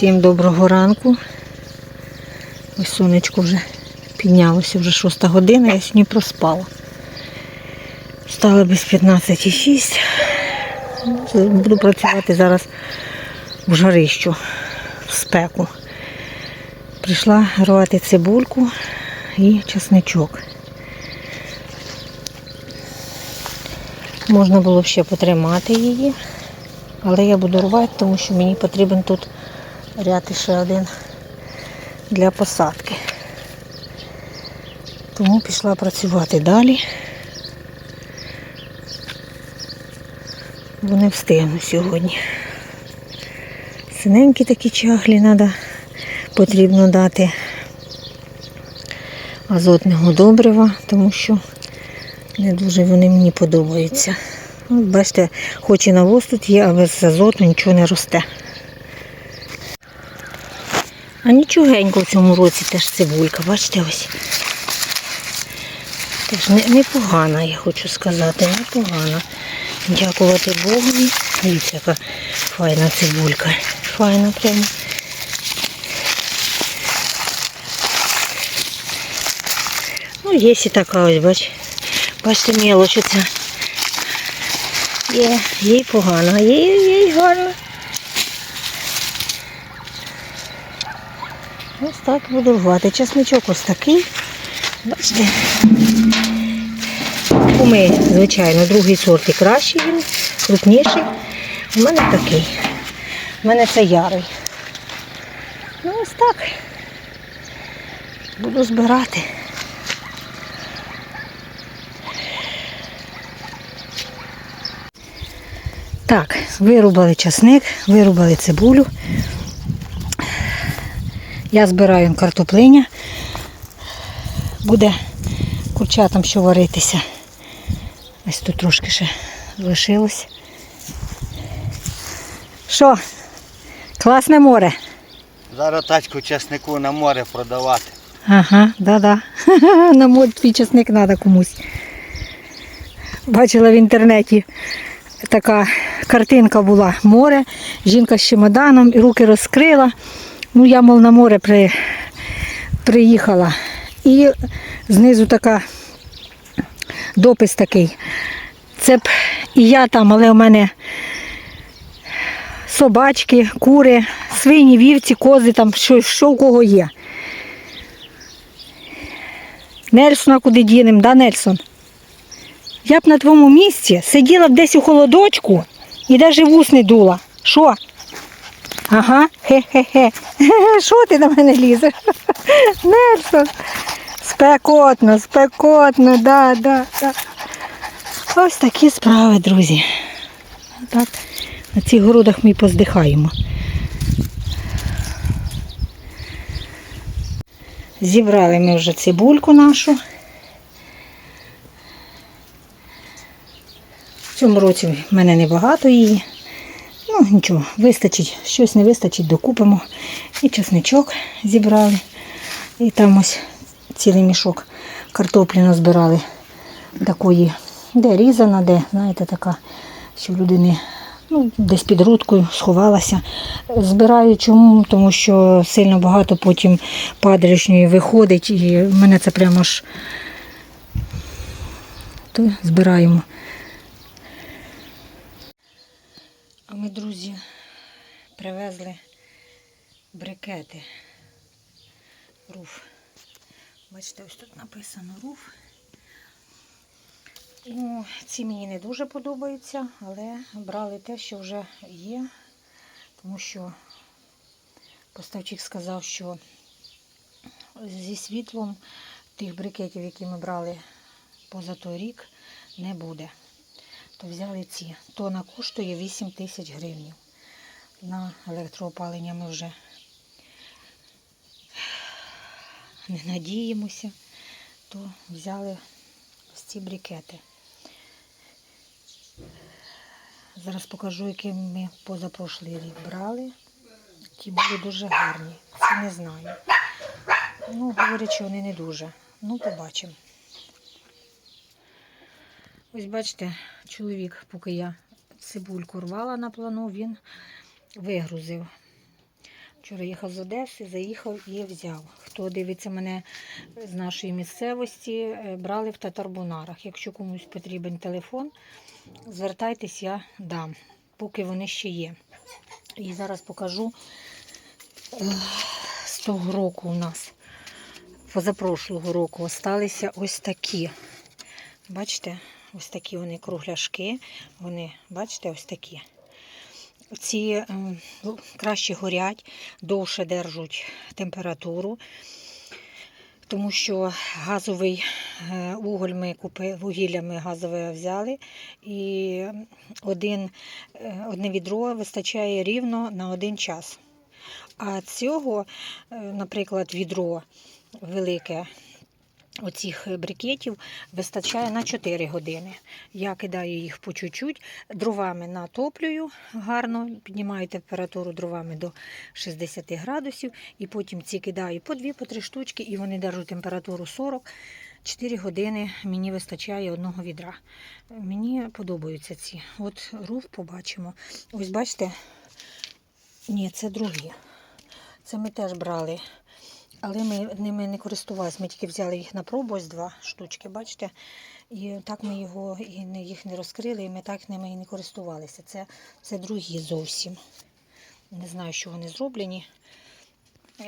Всім доброго ранку. Ось сонечко вже піднялося, вже 6 година, я сьогодні проспала. Встала без 15,6. Буду працювати зараз в жарищу, в спеку. Прийшла рвати цибульку і чесничок. Можна було ще потримати її, але я буду рвати, тому що мені потрібен тут ряд ще один для посадки. Тому пішла працювати далі. Бо не встигну сьогодні. Синенькі такі чаглі треба, потрібно дати азотного добрива, тому що не дуже вони мені подобаються. От бачите, хоч і навоз тут є, а без азоту нічого не росте. А нічогенько в цьому році теж цибулька, бачите ось. Теж не- непогана, я хочу сказати, непогана. Дякувати Богові. Дивіться, яка файна цибулька. Файна прямо. Ну, є і така ось, бач. Бачите, мелоч. Є, є й погано, а є, є й гарно. Ось так буду рвати. Чесничок ось такий. Бачите. Куми, звичайно, другий сорт і кращий він, крупніший. У мене такий. У мене це ярий. Ну ось так. Буду збирати. Так, вирубали часник, вирубали цибулю. Я збираю картоплиня. Буде курчатам що варитися. Ось тут трошки ще лишилось. Що? Класне море. Зараз тачку чеснику на море продавати. Ага, да-да. На мод твій часник треба комусь. Бачила в інтернеті така картинка була море, жінка з чемоданом і руки розкрила. Ну, я, мов, на море при, приїхала. І знизу така допис такий. Це б і я там, але у мене собачки, кури, свині, вівці, кози, там що, що у кого є. Нельсона куди дінем, да, Нельсон? Я б на твоєму місці сиділа б десь у холодочку і навіть вус не дула. Що? Ага, хе-хе-хе. Що ти на мене лізеш? Нельсон. Спекотно, спекотно, да, да, да. Ось такі справи, друзі. Так, на цих городах ми поздихаємо. Зібрали ми вже цибульку нашу. В цьому році в мене небагато її. Ну, нічого, вистачить, щось не вистачить, докупимо. І чесничок зібрали. І там ось цілий мішок картоплі назбирали. Такої, де різана, де, знаєте, така, що в людини ну, десь під грудкою сховалася. Збираю чому? Тому що сильно багато потім падрішньої виходить і мене це прямо ж то збираємо. Ми, друзі, привезли брикети. Руф. Бачите, ось тут написано руф. Ну, ці мені не дуже подобаються, але брали те, що вже є, тому що поставчик сказав, що зі світлом тих брикетів, які ми брали поза той рік, не буде. То взяли ці. Тона коштує 8 тисяч гривень. На електроопалення ми вже не надіємося, то взяли ось ці брикети. Зараз покажу, які ми позапрошлий рік брали. Ті були дуже гарні. Це не знаю. Ну, говорять, що вони не дуже. Ну, побачимо. Ось бачите, чоловік, поки я цибульку рвала на плану, він вигрузив. Вчора їхав з Одеси, заїхав і взяв. Хто дивиться мене з нашої місцевості, е, брали в татарбунарах. Якщо комусь потрібен телефон, звертайтесь, я дам, поки вони ще є. І зараз покажу е, з того року у нас, позапрошлого року, осталися ось такі. Бачите, ось такі вони кругляшки. Вони, бачите, ось такі. Ці ем, ну, краще горять, довше держать температуру, тому що газовий е, уголь ми купили, вугілля ми газове взяли, і один, е, одне відро вистачає рівно на один час. А цього, е, наприклад, відро велике оцих брикетів вистачає на 4 години. Я кидаю їх по чуть-чуть, дровами натоплюю гарно, піднімаю температуру дровами до 60 градусів, і потім ці кидаю по 2-3 штучки, і вони держать температуру 40. 4 години мені вистачає одного відра. Мені подобаються ці. От руф побачимо. Ось бачите, ні, це другі. Це ми теж брали. Але ми ними не користувалися. Ми тільки взяли їх на пробу, ось два штучки, бачите? І так ми його і не, їх не розкрили, і ми так ними і не користувалися. Це, це другі зовсім. Не знаю, що вони зроблені.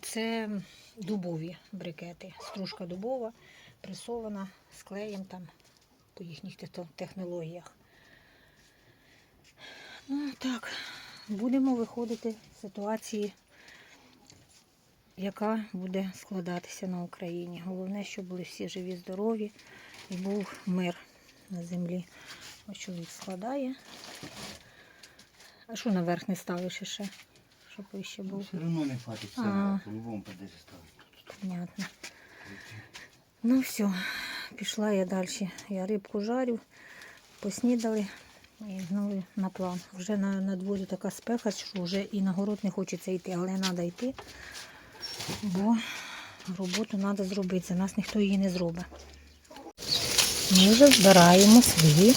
Це дубові брикети. Стружка дубова, пресована з клеєм там по їхніх технологіях. Ну так, будемо виходити з ситуації яка буде складатися на Україні. Головне, щоб були всі живі, здорові і був мир на землі. Ось чоловік складає. А що наверх не ставиш ще? Щоб вище був. Все одно не хватить, все А. по-любому придеться ставити. Понятно. Ну все, пішла я далі. Я рибку жарю, поснідали і знову на план. Вже на, на дворі така спека, що вже і на город не хочеться йти, але треба йти, бо роботу треба зробити. За нас ніхто її не зробить. Ми вже збираємо свої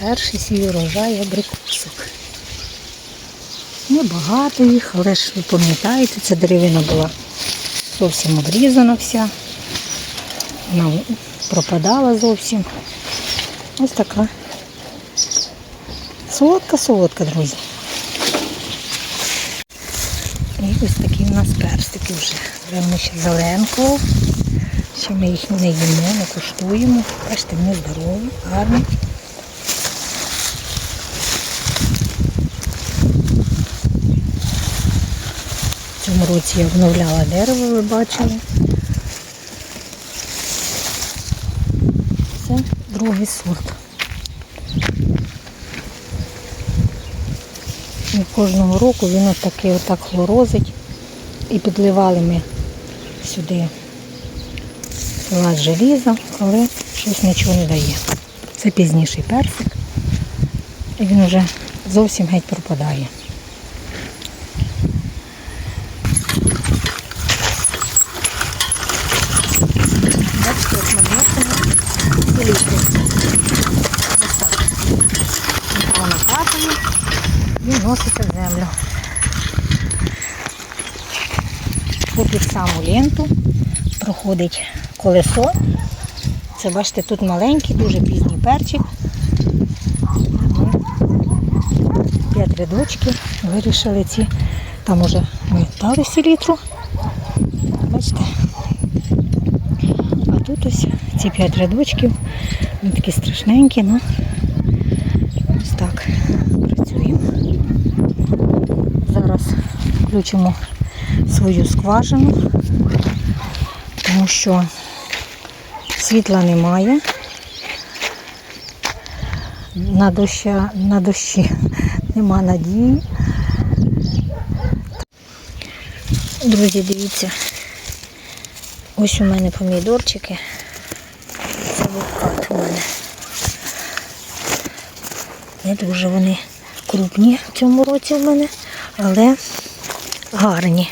перший свій урожай абрикосок. Небагато їх, але ж ви пам'ятаєте, ця деревина була зовсім обрізана вся. Вона пропадала зовсім. Ось така. Солодка-солодка, друзі. І ось такі у нас персики вже. Беремо ще зеленку. Ще ми їх не їмо, не куштуємо. Бачите, вони здорові, гарні. В цьому році я обновляла дерево, ви бачили. Це другий сорт. Кожного року він отакий отак хлорозить. І підливали ми сюди лаз желіза, але щось нічого не дає. Це пізніший персик. І він вже зовсім геть пропадає. Бачите, як ми вносимо селітку. Ось так. Вона капає і вноситься в землю. Попід саму ленту проходить колесо. Це бачите, тут маленький, дуже пізній перчик. П'ять рядочків. Вирішили ці. Там уже ми дали селітру. Бачите? А тут ось ці п'ять рядочків. Вони такі страшненькі, ну ось так працюємо. Зараз включимо свою скважину, тому що світла немає. На, доща, на дощі нема надії. Друзі, дивіться, ось у мене помідорчики. Це вовкат у мене. Не дуже вони крупні в цьому році в мене, але гарні.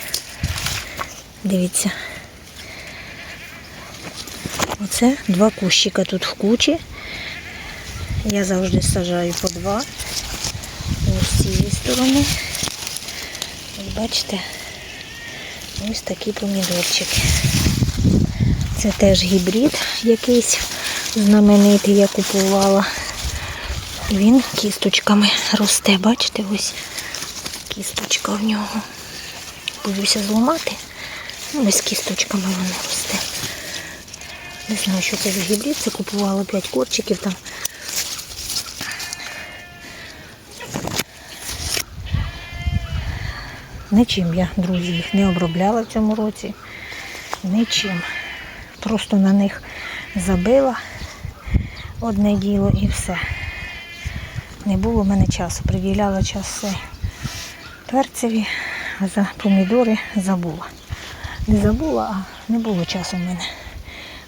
Дивіться. Оце два кущика тут в кучі. Я завжди сажаю по два. Ось з цієї сторони. Ось бачите, ось такі помідорчики. Це теж гібрид якийсь знаменитий, я купувала. Він кісточками росте, бачите, ось кісточка в нього. Боюся зламати. Ось кісточками воно росте. Не знаю, що це за гібрид. Це купувала 5 корчиків там. Нічим я, друзі, їх не обробляла в цьому році. Нічим. Просто на них забила одне діло і все. Не було в мене часу. Приділяла час перцеві, а за помідори забула. Не забула, а не було часу в мене.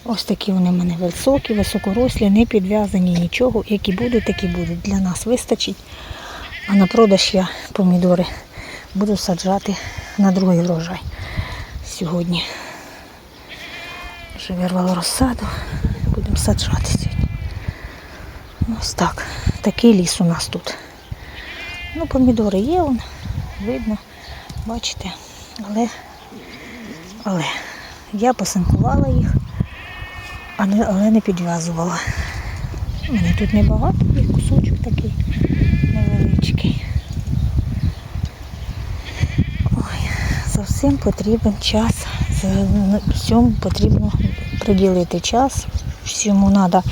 Ось такі вони в мене високі, високорослі, не підв'язані нічого. Які будуть, такі будуть. Для нас вистачить. А на продаж я помідори буду саджати на другий врожай сьогодні. Вже вирвала розсаду, будемо саджати сьогодні. Ось так. Такий ліс у нас тут. Ну, помідори є, вон, видно, бачите. Але, але я посинкувала їх, але, але не підв'язувала. У мене тут небагато, є кусочок такий невеличкий. Ой, за всім потрібен час. Всьому потрібно приділити час. Всьому треба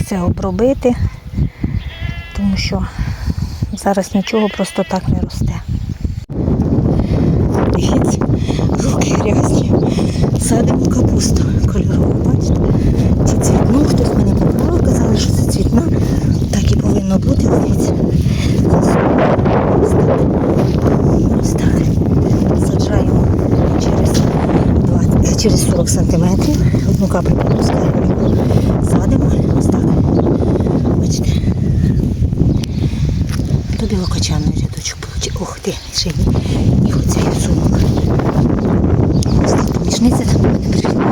все обробити, тому що зараз нічого просто так не росте. Дивіться, руки грязні. Садимо капусту кольорову, бачите? Це цвітну, хтось мене поправив, казали, що це цвітна. Так і повинно бути, дивіться. Саджаємо через, 20, е, через 40 сантиметрів. Одну каплю пропускаємо. Садимо. Ось так. Бачите. То білокочанний рядочок получив. Ох ти, ще ні. І оцей сумок. Помічниця там мене